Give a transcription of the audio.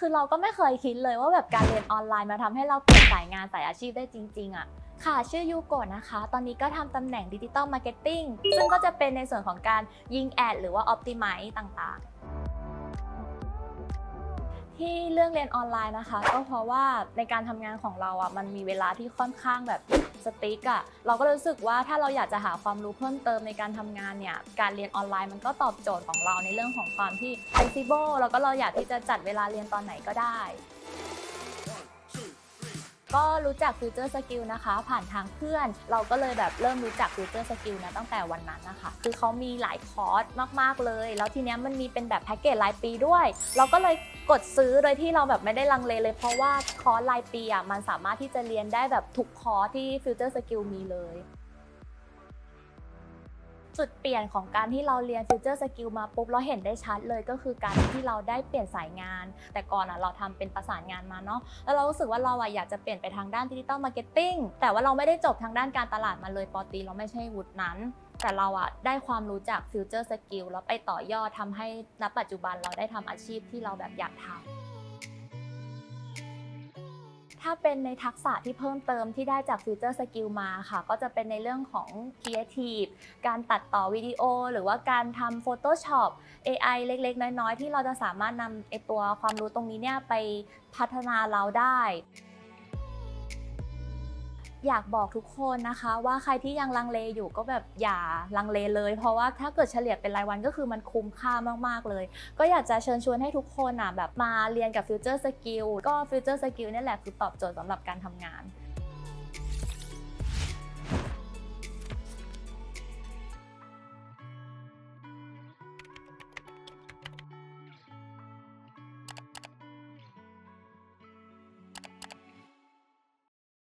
คือเราก็ไม่เคยคิดเลยว่าแบบการเรียนออนไลน์มาทำให้เราเปลี่ยนสายงานสายอาชีพได้จริง ๆอะค่ะ ชื่อยูโกะนะคะ ตอนนี้ก็ทำตำแหน่งดิจิตอลมาร์เก็ตติ้งซึ่งก็จะเป็นในส่วนของการยิงแอดหรือว่าอ p ติ m i z e ต่างๆ ที่เรื่องเรียนออนไลน์นะคะ ก็เพราะว่าในการทำงานของเราอะมันมีเวลาที่ค่อนข้างแบบสติ๊กอะเราก็รู้สึกว่าถ้าเราอยากจะหาความรู้เพิ่มเติมในการทำงานเนี่ยการเรียนออนไลน์มันก็ตอบโจทย์ของเราในเรื่องของความที่ flexible แล้วก็เราอยากที่จะจัดเวลาเรียนตอนไหนก็ได้ ก็รู้จักฟิวเจอร์สกิลนะคะ ผ่านทางเพื่อน เราก็เลยแบบเริ่มรู้จักฟิวเจอร์สกิลนะตั้งแต่วันนั้นนะคะ คือเขามีหลายคอร์สมาก ๆ เลย แล้วทีเนี้ยมันมีเป็นแบบแพ็กเกจรายปีด้วย เราก็เลยกดซื้อโดยที่เราแบบไม่ได้ลังเลเลย เพราะว่าคอร์สรายปีอะมันสามารถที่จะเรียนได้แบบทุกคอร์สที่ฟิวเจอร์สกิลมีเลย จุดเปลี่ยนของการที่เราเรียน Future Skill มาปุ๊บเราเห็นได้ชัดเลยก็คือการที่เราได้เปลี่ยนสายงาน แต่ก่อนอะเราทำเป็นประสานงานมาเนาะแล้วเรารู้สึกว่าเราอะอยากจะเปลี่ยนไปทางด้านดิจิตอลมาร์เก็ตติ้งแต่ว่าเราไม่ได้จบทางด้านการตลาดมาเลยปอตีเราไม่ใช่วุฒินั้นแต่เราอะได้ความรู้จาก Future Skill แล้วไปต่อยอดทำให้ณปัจจุบันเราได้ทำอาชีพที่เราแบบอยากทำ ถ้าเป็นในทักษะที่เพิ่มเติมที่ได้จากฟิวเจอร์สกิลมาค่ะ ก็จะเป็นในเรื่องของ Creative การตัดต่อวิดีโอ หรือว่าการทำ Photoshop AI เล็กๆ น้อยๆ ที่เราจะสามารถนำไอตัวความรู้ตรงนี้เนี่ยไปพัฒนาเราได้ อยากบอกทุกคนนะคะว่าใครที่ยังลังเลอยู่ก็แบบอย่าลังเลเลย เพราะว่าถ้าเกิดเฉลี่ยเป็นรายวันก็คือมันคุ้มค่ามาก ๆ เลย ก็อยากจะเชิญชวนให้ทุกคนอะแบบมาเรียนกับ Future Skill ก็ Future Skill นี่แหละคือตอบโจทย์สำหรับการทำงาน